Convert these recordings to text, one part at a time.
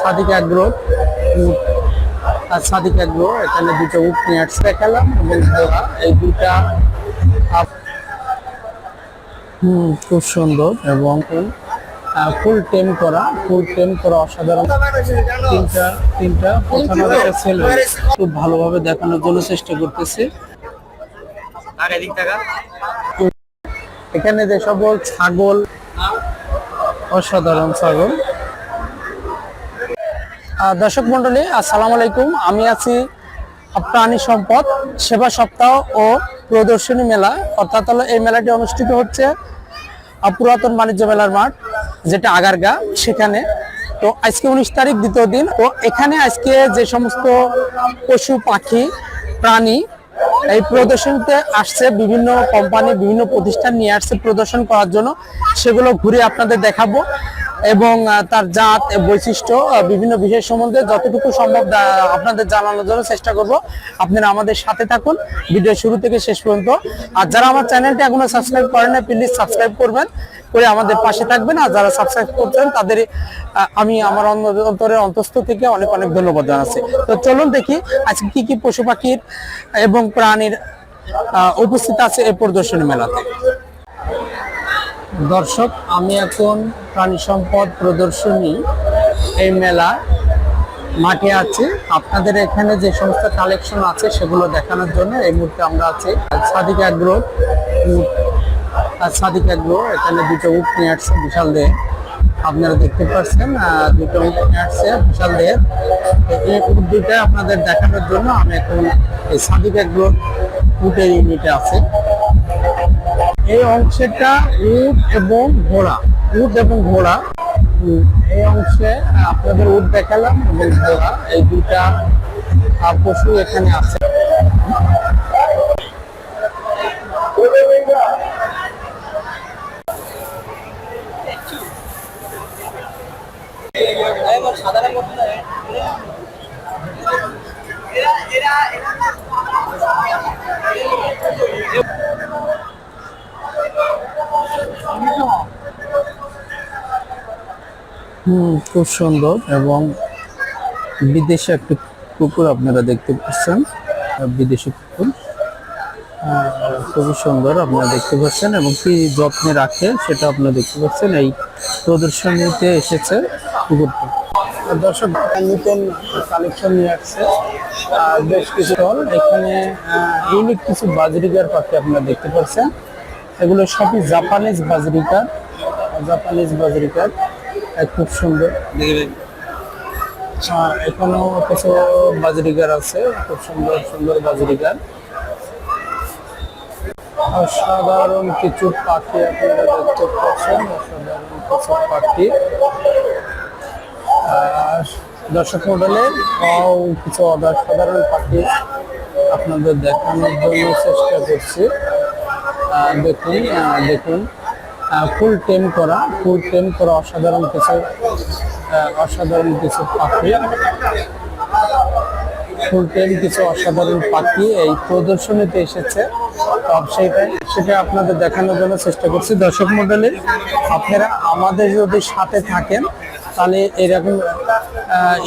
সাদিক উট আর সাদিক আগ্রহ এখানে দুটো উট নিয়ে আসছে দেখালাম এবং ঘোড়া এই দুটা হুম খুব সুন্দর এবং ফুল টেম করা ফুল টেম করা অসাধারণ। তিনটা তিনটা পছন্দ একটা খুব ভালোভাবে দেখানোর জন্য চেষ্টা করতেছে। এখানে যে সকল ছাগল অসাধারণ ছাগল। দর্শক মন্ডলী আসসালামু আলাইকুম। আমি আছি প্রাণী সম্পদ সেবা সপ্তাহ ও প্রদর্শনী মেলা। অর্থাৎ হলো এই মেলাটি অনুষ্ঠিত হচ্ছে পুরাতন বাণিজ্য মেলার মাঠ, যেটা আগারগা, সেখানে। তো আজকে উনিশ তারিখ, দ্বিতীয় দিন। ও এখানে আজকে যে সমস্ত পশু, পাখি, প্রাণী এই প্রদর্শনীতে আসছে, বিভিন্ন কোম্পানি বিভিন্ন প্রতিষ্ঠান নিয়ে আসছে প্রদর্শন করার জন্য। সেগুলো ঘুরে আপনাদের দেখাবো। এবং তার জাত বৈশিষ্ট্য বিভিন্ন বিষয় সম্বন্ধে যতটুকু সম্ভব আপনাদের জানানোর জন্য চেষ্টা করব। আপনারা আমাদের সাথে থাকুন। ভিডিও শুরু থেকে শেষ পর্যন্ত। আর যারা আমার চ্যানেলটি এখনও সাবস্ক্রাইব করেন না প্লিজ সাবস্ক্রাইব করবেন, করে আমাদের পাশে থাকবেন। আর যারা সাবস্ক্রাইব করছেন, তাদের আমি আমার অন্ত- অন্তরের অন্তস্থ থেকে অনেক অনেক ধন্যবাদ জানাচ্ছি। তো চলুন দেখি আজকে কি কি পশু পাখির এবং প্রাণীর উপস্থিত আছে এই প্রদর্শনী মেলাতে। দর্শক, আমি এখন প্রাণী সম্পদ প্রদর্শনী এই মেলা মাঠে আছি। আপনাদের এখানে যে সমস্ত কালেকশন আছে, সেগুলো দেখানোর জন্য এই মুহূর্তে আমরা আছি। সাদিক আর সাদিক আগ্রহ এখানে দুটো উট নিয়ে আসছে, বিশাল দেহ। আপনারা দেখতে পাচ্ছেন দুটো উট নিয়ে আসছে, বিশাল দেহ। এই উট দুটা আপনাদের দেখানোর জন্য আমি এখন এই সাদিক আগ্রহ উটের ইউনিটে আছে। এই অংশটা উট এবং ঘোড়া, উট এবং ঘোড়া। এই অংশে আপনাদের উট দেখালাম এবং ঘোড়া, এই দুটা পশু এখানে আছে। খুব সুন্দর এবং বিদেশি একটি কুকুর আপনারা দেখতে পাচ্ছেন। বিদেশি কুকুর খুবই সুন্দর আপনারা দেখতে পাচ্ছেন এবং কি যত্নে রাখে সেটা আপনারা দেখতে পাচ্ছেন। এই প্রদর্শনীতে এসেছে কুকুরটি দর্শক, নতুন কালেকশন নিয়ে আসছে। বেশ কিছু দল এখানে ইউনিক কিছু বাজরিকার পাখি আপনারা দেখতে পাচ্ছেন। এগুলো সবই জাপানিজ বাজরিকার জাপানিজ বাজরিকার খুব সুন্দর। আহ, এখানেও কিছু বাজরিকার আছে? খুব সুন্দর সুন্দর বাজরিকার। অসাধারণ কিছু পাখি আপনারা দেখতে পাচ্ছেন অসাধারণ কিছু পাখি। দর্শক মডেলে কিছু অসাধারণ পাখি আপনাদের দেখানোর জন্য চেষ্টা করছি। দেখুন দেখুন। ফুল টেম করা ফুল টেম করা অসাধারণ কিছু অসাধারণ কিছু পাখি। ফুল টেম কিছু অসাধারণ পাখি এই প্রদর্শনীতে এসেছে। সেটা আপনাদের দেখানোর জন্য চেষ্টা করছি। দর্শক মন্ডলী আপনারা আমাদের যদি সাথে থাকেন, তাহলে এরকম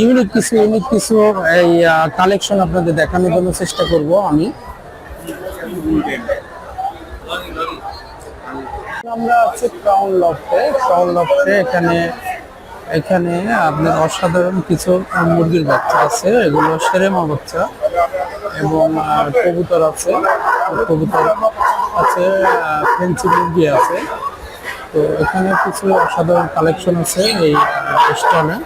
ইউনিক কিছু ইউনিক কিছু এই কালেকশন আপনাদের দেখানোর জন্য চেষ্টা করব আমি। আমরা আছি ক্রাউন লফটে ক্রাউন লফটে এখানে এখানে আপনার অসাধারণ কিছু মুরগির বাচ্চা আছে, এগুলো সেরেমা বাচ্চা এবং কবুতর আছে। কবুতর আছে ফেন্সি মুরগি আছে। তো এখানে কিছু অসাধারণ কালেকশন আছে এই স্টলে।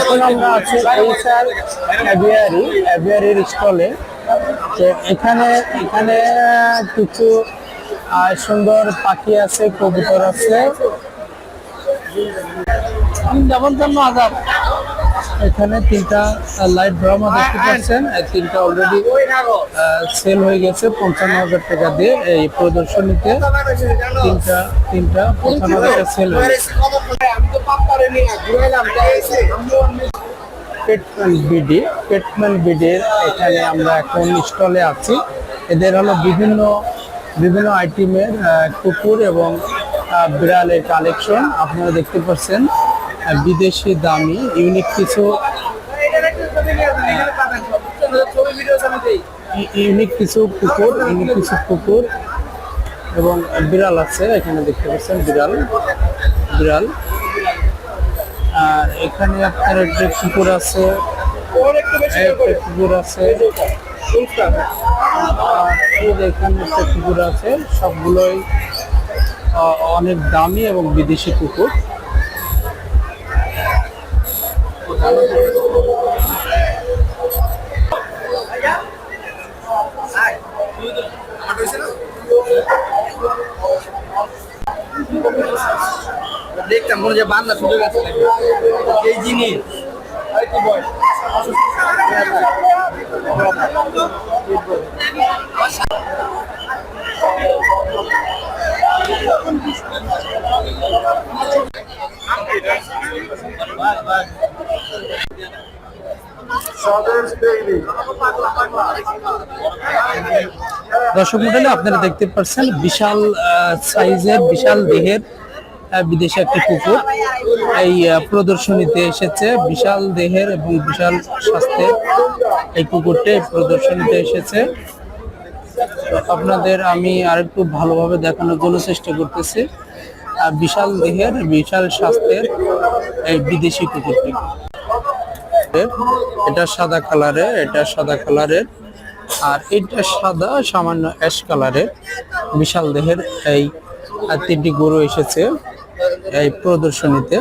এখন আমরা আছি অ্যাভিয়ারি অ্যাভিয়ারির স্টলে। এখানে এখানে কিছু আহ, সুন্দর পাখি আছে কবুতর আছে। যেমন জন্য আজাদ এখানে তিনটা লাইট ড্রামা দেখতে পাচ্ছেন। তিনটা অলরেডি সেল হয়ে গেছে পঞ্চান্ন হাজার টাকা দিয়ে। এই প্রদর্শনীতে তিনটা তিনটা পঞ্চান্ন হাজার টাকা সেল হয়ে গেছে। পেটম্যান বিডি পেটম্যান বিডির এখানে আমরা এখন স্টলে আছি। এদের হলো বিভিন্ন বিভিন্ন আইটেমের কুকুর এবং বিড়ালের কালেকশন আপনারা দেখতে পাচ্ছেন। বিদেশি দামি ইউনিক কিছু ইউনিক কিছু কুকুর ইউনিক কিছু কুকুর এবং বিড়াল আছে, এখানে দেখতে পাচ্ছেন বিড়াল বিড়াল। আর এখানে আপনার একটা কুকুর আছে কুকুর আছে। এখানে একটা কুকুর আছে সবগুলোই আহ, অনেক দামি এবং বিদেশি কুকুর। দেখতাম মনে যে বান্দা সুযোগ আছে এই জিনিস। আরে কি বয় দর্শক মন্ডলী আপনারা দেখতে পাচ্ছেন বিশাল সাইজের বিশাল দেহের বিদেশি একটি কুকুর এই প্রদর্শনীতে এসেছে বিশাল দেহের এবং বিশাল স্বাস্থ্যের এই কুকুরটি প্রদর্শনীতে এসেছে। আপনাদের আমি আরেকটু ভালোভাবে দেখানোর জন্য চেষ্টা করতেছি। বিশাল দেহের, বিশাল স্বাস্থ্যের এই বিদেশি কুকুরটি এটা সাদা কালারের এটা সাদা কালারের, আর এটা সাদা সামান্য অ্যাশ কালারের বিশাল দেহের এই তিনটি গরু এসেছে। এই প্রদর্শনীতে।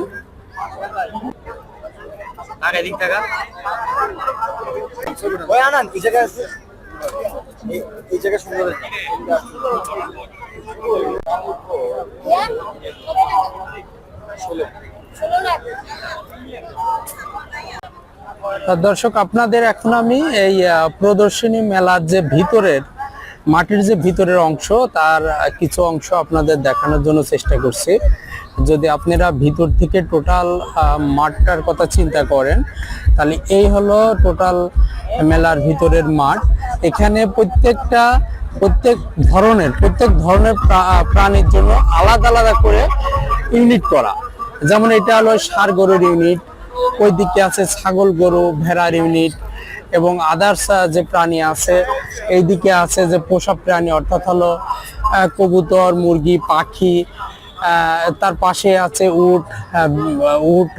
দর্শক আপনাদের এখন আমি এই আহ, প্রদর্শনী মেলার যে ভিতরের মাটির যে ভিতরের অংশ তার কিছু অংশ আপনাদের দেখানোর জন্য চেষ্টা করছি। যদি আপনারা ভিতর থেকে টোটাল মাঠটার কথা চিন্তা করেন, তাহলে এই হলো টোটাল মেলার ভিতরের মাঠ। এখানে প্রত্যেকটা, প্রত্যেক ধরনের প্রত্যেক ধরনের প্রাণীর জন্য আলাদা আলাদা করে ইউনিট করা। যেমন এটা হলো ষাড় গরুর ইউনিট ওই দিকে আছে ছাগল গরু, ভেড়ার ইউনিট এবং আদার্স যে প্রাণী আছে এই দিকে আছে যে পোষা প্রাণী, অর্থাৎ হলো কবুতর, মুরগি, পাখি তার পাশে আছে উট উট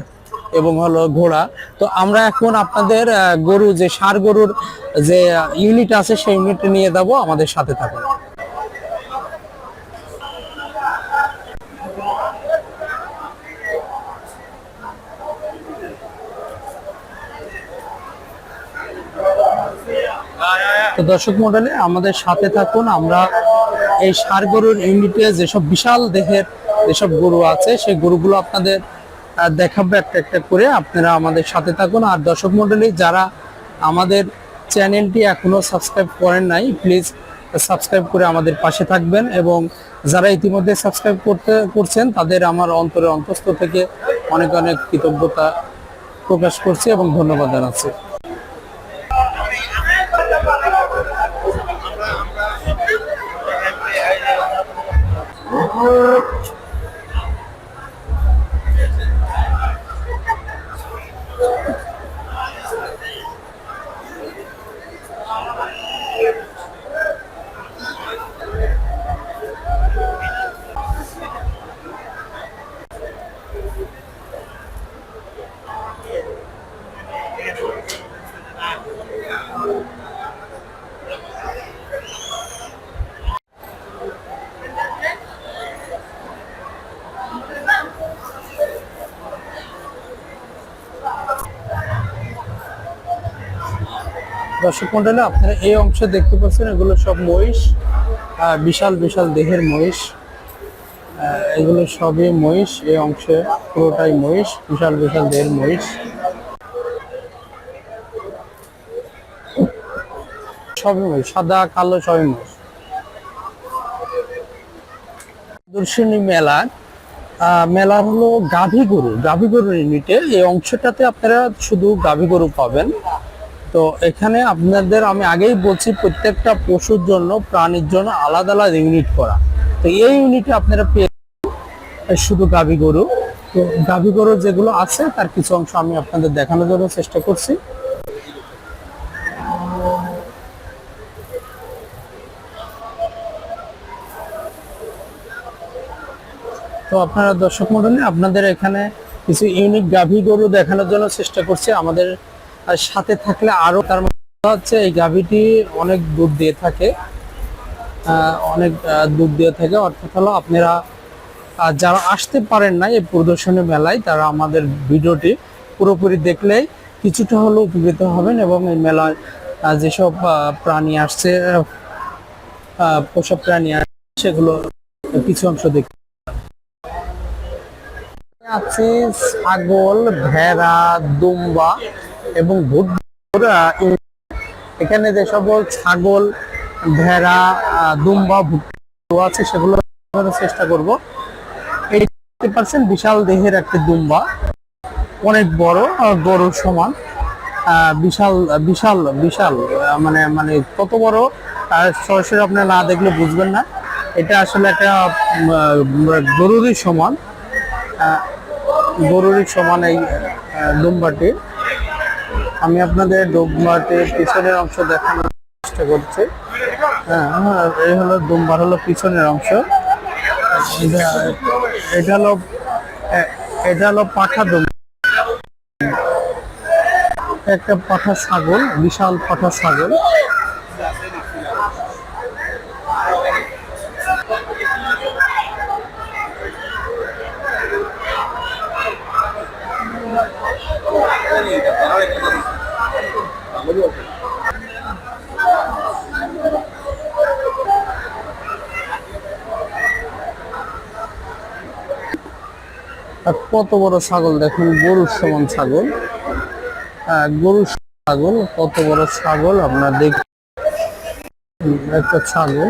এবং হলো ঘোড়া। তো আমরা এখন আপনাদের গরু, যে ষাড় গরুর যে ইউনিট আছে সেই ইউনিট নিয়ে যাব, আমাদের সাথে থাকুন। তো দর্শক মন্ডলী, আমাদের সাথে থাকুন। আমরা এই ষাড় গরুর ইউনিটে যেসব বিশাল দেহের যেসব গরু আছে, সেই গরুগুলো আপনাদের দেখাবো একটা একটা করে। আপনারা আমাদের সাথে থাকুন। আর দর্শক মন্ডলী যারা আমাদের চ্যানেলটি এখনও সাবস্ক্রাইব করেন নাই, প্লিজ সাবস্ক্রাইব করে আমাদের পাশে থাকবেন এবং যারা ইতিমধ্যে সাবস্ক্রাইব করতে, করছেন, তাদের আমার অন্তরে অন্তস্থ থেকে অনেক অনেক কৃতজ্ঞতা প্রকাশ করছি এবং ধন্যবাদ জানাচ্ছি। দর্শক মন্ডলে আপনারা এই অংশে দেখতে পাচ্ছেন এগুলো সব মহিষ বিশাল বিশাল দেহের মহিষ। এগুলো সবই মহিষ এই অংশে পুরোটাই মহিষ বিশাল বিশাল দেহের মহিষ। সবই মহিষ সাদা কালো সবই মহিষ। দর্শনী আহ, মেলা হলো গাভী গরু। গাভী গরুর ইউনিটে এই অংশটাতে আপনারা শুধু গাভী গরু পাবেন। তো এখানে আপনাদের আমি আগেই বলছি প্রত্যেকটা পশুর জন্য, প্রাণীর জন্য আলাদা আলাদা ইউনিট করা। তো এই ইউনিটে আপনারা পেয়ে শুধু গাভী গরু। তো গাভী গরু যেগুলো আছে, তার কিছু অংশ আমি আপনাদের দেখানোর জন্য চেষ্টা করছি। তো আপনারা দর্শক মন্ডলী, আপনাদের এখানে কিছু ইউনিক গাভী গরু দেখানোর জন্য চেষ্টা করছি। আমাদের আর সাথে থাকলে আরও তার হচ্ছে এই গাভীটি অনেক দুধ দিয়ে থাকে। অনেক দুধ দিয়ে থাকে। অর্থাৎ হলো আপনারা যারা আসতে পারেন না এই প্রদর্শনী মেলায়, তারা আমাদের ভিডিওটি পুরোপুরি দেখলেই কিছুটা হলেও উপকৃত হবেন এবং এই মেলায় যেসব প্রাণী আসছে পোষা প্রাণী আসছে, সেগুলো কিছু অংশ দেখতে আছে ছাগল, ভেড়া, দুম্বা এবং ভুট এখানে যে সকল ছাগল ভেড়া দুম্বা ভুট্টু আছে সেগুলো চেষ্টা করব। এই দেখতে পাচ্ছেন বিশাল দেহের একটি দুম্বা অনেক বড় গরুর সমান। বিশাল বিশাল বিশাল মানে মানে কত বড় সরাসরি আপনি না দেখলে বুঝবেন না। এটা আসলে একটা গরুরই সমান গরুরই সমান এই আহ, দুম্বাটি। আমি আপনাদের ডোবমাটির পিছনের অংশ দেখানোর চেষ্টা করছি। হ্যাঁ হ্যাঁ, এই হলো ডোমবার হলো পিছনের অংশ। এটা- হলো এটা হলো পাঠা ডোম একটা পাঠা ছাগল বিশাল পাঠা ছাগল। কত বড় ছাগল দেখুন গরুর সমান ছাগল। হ্যাঁ, গরুর ছাগল কত বড় ছাগল আপনার দেখ একটা ছাগল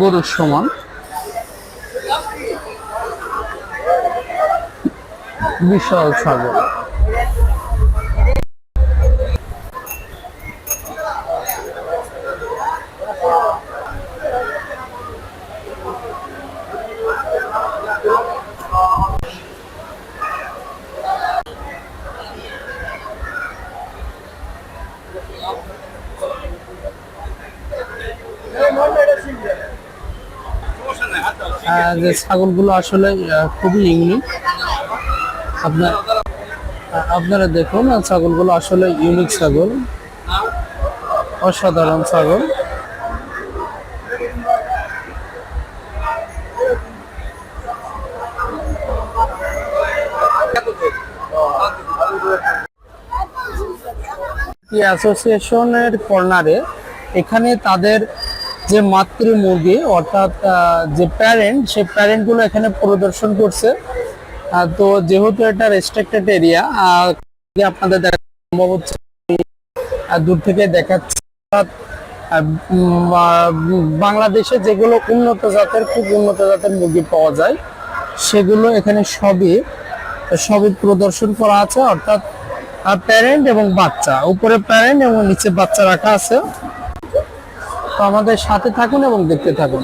গরুর সমান। বিশাল ছাগল। যে ছাগলগুলো আসলে খুবই ইউনিক আপনার আপনারা দেখুন ছাগলগুলো আসলে ইউনিক ছাগল। অসাধারণ ছাগল। অ্যাসোসিয়েশনের কর্নারে এখানে তাদের যে মাতৃ মুরগি, অর্থাৎ যে প্যারেন্ট সেই প্যারেন্টগুলো এখানে প্রদর্শন করছে। তো যেহেতু এটা রেস্ট্রিক্টেড এরিয়া আপনাদের দেখা সম্ভব হচ্ছে দূর থেকে দেখাচ্ছে। বাংলাদেশে যেগুলো উন্নত জাতের, খুব উন্নত জাতের মুরগি পাওয়া যায়, সেগুলো এখানে সবই সবই প্রদর্শন করা আছে। অর্থাৎ প্যারেন্ট এবং বাচ্চা, উপরে প্যারেন্ট এবং নিচে বাচ্চা রাখা আছে। তো আমাদের সাথে থাকুন এবং দেখতে থাকুন।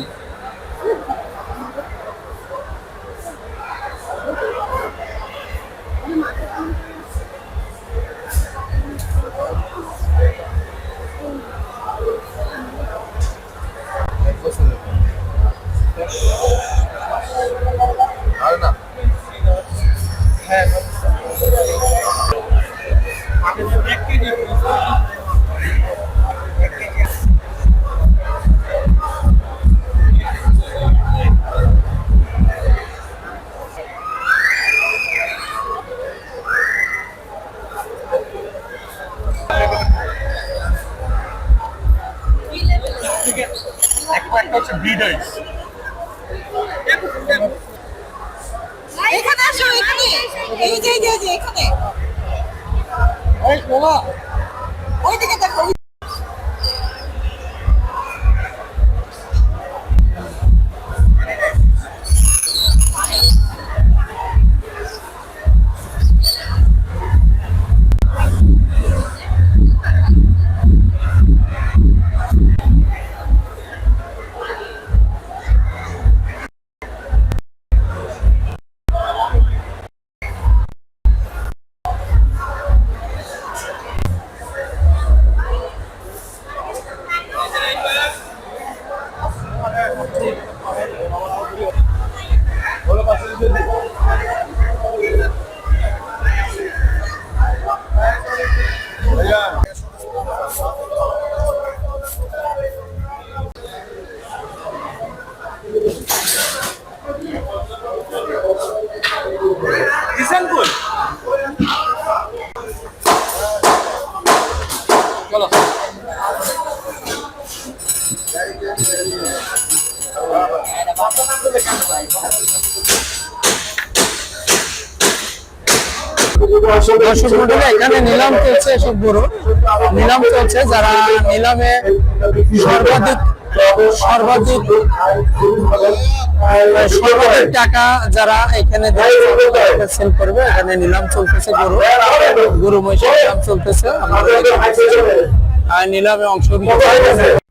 এখানে আসো এখানে। এই যে এই যে, এখানে। ওই বাবা ওই দিকে দেখো ওই- দর্শক মন্ডলী, এখানে নিলাম চলছে এসব গরু। নিলাম চলছে যারা নিলামে সর্বাধিক সর্বাধিক সর্বাধিক টাকা যারা এখানে সেল করবে। এখানে নিলাম চলতেছে গরু। গরু মহিষের নিলাম চলতেছে। আর নিলামে অংশ নিতে